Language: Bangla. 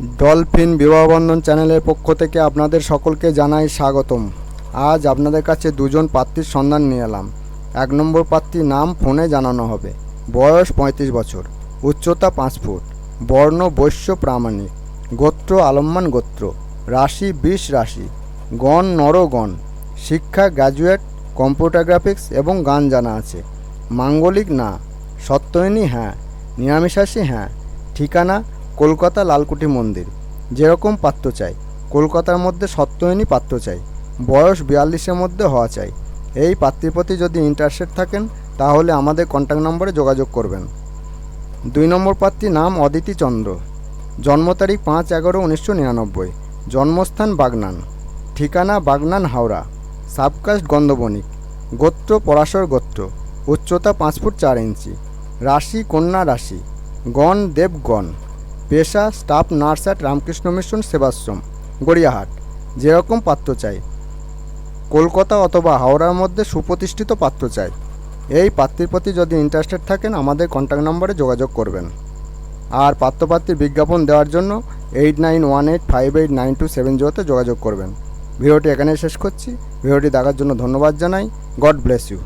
ডলফিন বিবাহবন্ধন চ্যানেলের পক্ষ থেকে আপনাদের সকলকে জানাই স্বাগতম। আজ আপনাদের কাছে দুজন প্রার্থীর সন্ধান নিয়ে এলাম। এক নম্বর প্রার্থীর নাম ফোনে জানানো হবে। বয়স পঁয়ত্রিশ বছর। উচ্চতা পাঁচ ফুট। বর্ণ বৈশ্য প্রামাণিক। গোত্র আলম্মান গোত্র। রাশি বিষ রাশি। গণ নরগণ। শিক্ষা গ্র্যাজুয়েট, কম্পিউটার গ্রাফিক্স এবং গান জানা আছে। মাঙ্গলিক না। সত্যয়নী হ্যাঁ। নিরামিষাসী হ্যাঁ। ঠিকানা কলকাতা লালকুঠি মন্দির। যেরকম পাত্র চাই। কলকাতার মধ্যে সত্যয়নী পাত্র চাই। বয়স বিয়াল্লিশের মধ্যে হওয়া চাই। এই পাত্রীর প্রতি যদি ইন্টারেস্টেড থাকেন, তাহলে আমাদের কন্ট্যাক্ট নম্বরে যোগাযোগ করবেন। দুই নম্বর প্রার্থী নাম অদিতি চন্দ্র। জন্ম তারিখ পাঁচ এগারো উনিশশো নিরানব্বই। জন্মস্থান বাগনান। ঠিকানা বাগনান হাওড়া। সাবকাস্ট গন্ধবণিক। গোত্র পরাশর গোত্র। উচ্চতা পাঁচ ফুট চার ইঞ্চি। রাশি কন্যা রাশি। গণ দেবগণ। পেশা, staff, nurse at Ramakrishna Mission Sevashram, Gariahat. যেরকম পাত্র চাই। কলকাতা অথবা হাওড়ার মধ্যে সুপ্রতিষ্ঠিত পাত্র চাই। এই পাত্রীর প্রতি যদি ইন্টারেস্টেড থাকেন, আমাদের কন্ট্যাক্ট নম্বরে যোগাযোগ করবেন। আর পাত্রপাত্রীর বিজ্ঞাপন দেওয়ার জন্য eight nine one eight five eight nine two seven জিরোতে যোগাযোগ করবেন। ভিডিওটি এখানেই শেষ করছি। ভিডিওটি দেখার জন্য ধন্যবাদ জানাই। God bless you